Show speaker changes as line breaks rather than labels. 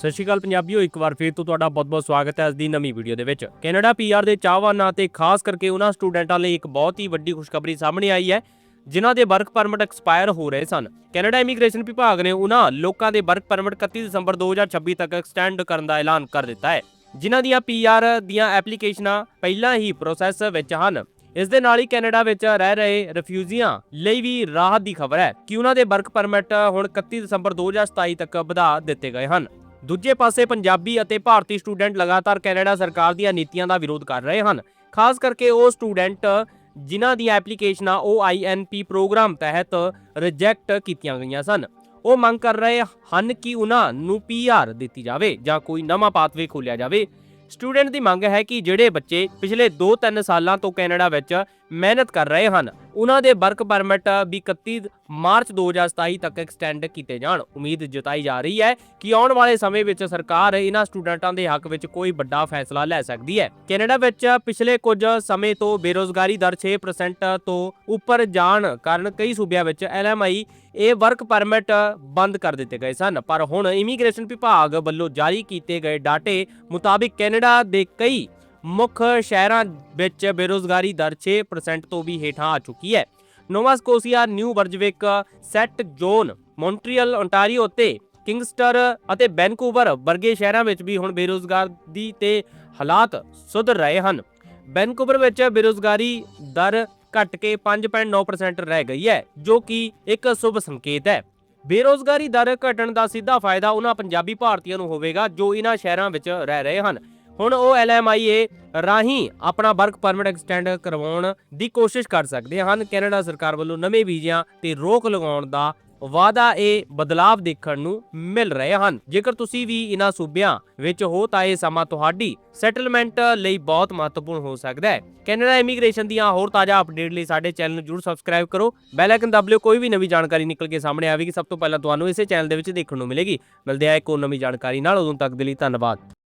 ਸਤਿ ਸ਼੍ਰੀ ਅਕਾਲ ਪੰਜਾਬੀਓ, ਇੱਕ ਵਾਰ ਫੇਰ ਤੋਂ ਤੁਹਾਡਾ ਬਹੁਤ-ਬਹੁਤ ਸਵਾਗਤ ਹੈ ਅੱਜ ਦੀ ਨਵੀਂ ਵੀਡੀਓ ਦੇ ਵਿੱਚ। ਕੈਨੇਡਾ ਪੀਆਰ ਦੇ ਚਾਹਵਾਨਾਂ ਤੇ ਖਾਸ ਕਰਕੇ ਉਹਨਾਂ ਸਟੂਡੈਂਟਾਂ ਲਈ ਇੱਕ ਬਹੁਤ ਹੀ ਵੱਡੀ ਖੁਸ਼ਖਬਰੀ ਸਾਹਮਣੇ ਆਈ ਹੈ, ਜਿਨ੍ਹਾਂ ਦੇ ਵਰਕ ਪਰਮਿਟ ਐਕਸਪਾਇਰ ਹੋ ਰਹੇ ਸਨ। ਕੈਨੇਡਾ ਇਮੀਗ੍ਰੇਸ਼ਨ ਵਿਭਾਗ ਨੇ ਉਹਨਾਂ ਲੋਕਾਂ ਦੇ ਵਰਕ ਪਰਮਿਟ 31 ਦਸੰਬਰ 2026 ਤੱਕ ਐਕਸਟੈਂਡ ਕਰਨ ਦਾ ਐਲਾਨ ਕਰ ਦਿੱਤਾ ਹੈ, ਜਿਨ੍ਹਾਂ ਦੀਆਂ ਪੀਆਰ ਦੀਆਂ ਐਪਲੀਕੇਸ਼ਨਾਂ ਪਹਿਲਾਂ ਹੀ ਪ੍ਰੋਸੈਸ ਵਿੱਚ ਹਨ। ਇਸ ਦੇ ਨਾਲ ਹੀ ਕੈਨੇਡਾ ਵਿੱਚ ਰਹਿ ਰਹੇ ਰਿਫਿਊਜੀਆਂ ਲਈ ਵੀ ਰਾਹਤ ਦੀ ਖਬਰ ਹੈ ਕਿ ਉਹਨਾਂ ਦੇ ਵਰਕ ਪਰਮਿਟ ਹੁਣ 31 ਦਸੰਬਰ 2027 ਤੱਕ ਵਧਾ ਦਿੱਤੇ ਗਏ ਹਨ। ਦੂਜੇ ਪਾਸੇ ਪੰਜਾਬੀ ਅਤੇ ਭਾਰਤੀ ਸਟੂਡੈਂਟ ਲਗਾਤਾਰ ਕੈਨੇਡਾ ਸਰਕਾਰ ਦੀਆਂ ਨੀਤੀਆਂ ਦਾ ਵਿਰੋਧ ਕਰ ਰਹੇ ਹਨ। ਖਾਸ ਕਰਕੇ ਉਹ ਸਟੂਡੈਂਟ ਜਿਨ੍ਹਾਂ ਦੀਆਂ ਐਪਲੀਕੇਸ਼ਨਾਂ OINP ਪ੍ਰੋਗਰਾਮ ਤਹਿਤ ਰਿਜੈਕਟ ਕੀਤੀਆਂ ਗਈਆਂ ਸਨ। ਉਹ ਮੰਗ ਕਰ ਰਹੇ ਹਨ ਕਿ ਉਹਨਾਂ ਨੂੰ PR ਦਿੱਤੀ ਜਾਵੇ ਜਾਂ ਕੋਈ ਨਵਾਂ ਪਾਥਵੇ ਖੋਲ੍ਹਿਆ ਜਾਵੇ। ਸਟੂਡੈਂਟ ਦੀ ਮੰਗ ਹੈ ਕਿ ਜਿਹੜੇ ਬੱਚੇ ਪਿਛਲੇ 2-3 ਸਾਲਾਂ ਤੋਂ ਕੈਨੇਡਾ ਵਿੱਚ ਮਿਹਨਤ ਕਰ ਰਹੇ ਹਨ ਉਹਨਾਂ ਦੇ ਵਰਕ ਪਰਮਿਟ ਵੀ 31 ਮਾਰਚ 2027 ਤੱਕ ਐਕਸਟੈਂਡ ਕੀਤੇ ਜਾਣ। ਉਮੀਦ ਜਤਾਈ ਜਾ ਰਹੀ ਹੈ ਕਿ ਆਉਣ ਵਾਲੇ ਸਮੇਂ ਵਿੱਚ ਸਰਕਾਰ ਇਹਨਾਂ ਸਟੂਡੈਂਟਾਂ ਦੇ ਹੱਕ ਵਿੱਚ ਕੋਈ ਵੱਡਾ ਫੈਸਲਾ ਲੈ ਸਕਦੀ ਹੈ। ਕੈਨੇਡਾ ਵਿੱਚ ਪਿਛਲੇ ਕੁਝ ਸਮੇਂ ਤੋਂ ਬੇਰੋਜ਼ਗਾਰੀ ਦਰ 6% ਤੋਂ ਉੱਪਰ ਜਾਣ ਕਾਰਨ ਕਈ ਸੂਬਿਆਂ ਵਿੱਚ LMI ਇਹ ਵਰਕ ਪਰਮਿਟ ਬੰਦ ਕਰ ਦਿੱਤੇ ਗਏ ਸਨ। ਪਰ ਹੁਣ ਇਮੀਗ੍ਰੇਸ਼ਨ ਵਿਭਾਗ ਵੱਲੋਂ ਜਾਰੀ ਕੀਤੇ ਗਏ ਡਾਟੇ ਮੁਤਾਬਿਕ ਕੈਨੇਡਾ ਦੇ ਕਈ ਮੁੱਖ ਸ਼ਹਿਰਾਂ ਵਿੱਚ ਬੇਰੋਜ਼ਗਾਰੀ ਦਰ 6% ਤੋਂ ਵੀ ਹੇਠਾਂ ਆ ਚੁੱਕੀ ਹੈ। Nova Scotia, New Brunswick Saint John, Montreal Ontario ਤੇ ਕਿੰਗਸਟਰ ਅਤੇ ਵੈਨਕੂਵਰ ਵਰਗੇ ਸ਼ਹਿਰਾਂ ਵਿੱਚ ਵੀ ਹੁਣ ਬੇਰੋਜ਼ਗਾਰੀ ਤੇ ਹਾਲਾਤ ਸੁਧਰ ਰਹੇ ਹਨ। ਵੈਨਕੂਵਰ ਵਿੱਚ ਬੇਰੋਜ਼ਗਾਰੀ ਦਰ ਘਟ ਕੇ 5.9% ਰਹਿ ਗਈ ਹੈ, ਜੋ ਕਿ ਇੱਕ ਸ਼ੁਭ ਸੰਕੇਤ ਹੈ। ਬੇਰੋਜ਼ਗਾਰੀ ਦਰ ਘਟਣ ਦਾ ਸਿੱਧਾ ਫਾਇਦਾ ਉਹਨਾਂ ਪੰਜਾਬੀ ਭਾਰਤੀਆਂ ਨੂੰ ਹੋਵੇਗਾ ਜੋ ਇਹਨਾਂ ਸ਼ਹਿਰਾਂ ਵਿੱਚ ਰਹਿ ਰਹੇ ਹਨ। ਹੁਣ ਉਹ LMIA ਰਾਹੀਂ ਆਪਣਾ ਵਰਕ ਪਰਮਿਟ ਐਕਸਟੈਂਡ ਕਰਵਾਉਣ ਦੀ ਕੋਸ਼ਿਸ਼ ਕਰ ਸਕਦੇ ਹਨ। ਕੈਨੇਡਾ ਸਰਕਾਰ ਵੱਲੋਂ ਨਵੇਂ ਵੀਜ਼ਿਆਂ ਤੇ ਰੋਕ ਲਗਾਉਣ ਦਾ ਵਾਅਦਾ ਇਹ ਬਦਲਾਵ ਦੇਖਣ ਨੂੰ ਮਿਲ ਰਹੇ ਹਨ। ਜੇਕਰ ਤੁਸੀਂ ਵੀ ਇਹਨਾਂ ਸੂਬਿਆਂ ਵਿੱਚ ਹੋ ਤਾਂ ਇਹ ਸਮਾਂ ਤੁਹਾਡੀ ਸੈਟਲਮੈਂਟ ਲਈ ਬਹੁਤ ਮਹੱਤਵਪੂਰਨ ਹੋ ਸਕਦਾ ਹੈ। ਕੈਨੇਡਾ ਇਮੀਗ੍ਰੇਸ਼ਨ ਦੀਆਂ ਹੋਰ ਤਾਜ਼ਾ ਅਪਡੇਟ ਲਈ ਸਾਡੇ ਚੈਨਲ ਨੂੰ ਜਰੂਰ ਸਬਸਕ੍ਰਾਈਬ ਕਰੋ। ਬੈਲ ਆਈਕਨ ਦਬ ਲਿਓ, ਕੋਈ ਵੀ ਨਵੀਂ ਜਾਣਕਾਰੀ ਨਿਕਲ ਕੇ ਸਾਹਮਣੇ ਆਵੇਗੀ। ਸਭ ਤੋਂ ਪਹਿਲਾਂ ਤੁਹਾਨੂੰ ਇਸੇ ਚੈਨਲ ਦੇ ਵਿੱਚ ਦੇਖਣ ਨੂੰ ਮਿਲੇਗੀ। ਮਿਲਦੇ ਆ ਇੱਕ ਹੋਰ ਨਵੀਂ ਜਾਣਕਾਰੀ ਨਾਲ। ਉਦੋਂ ਤੱਕ ਦੇ ਲਈ ਧੰਨਵਾਦ।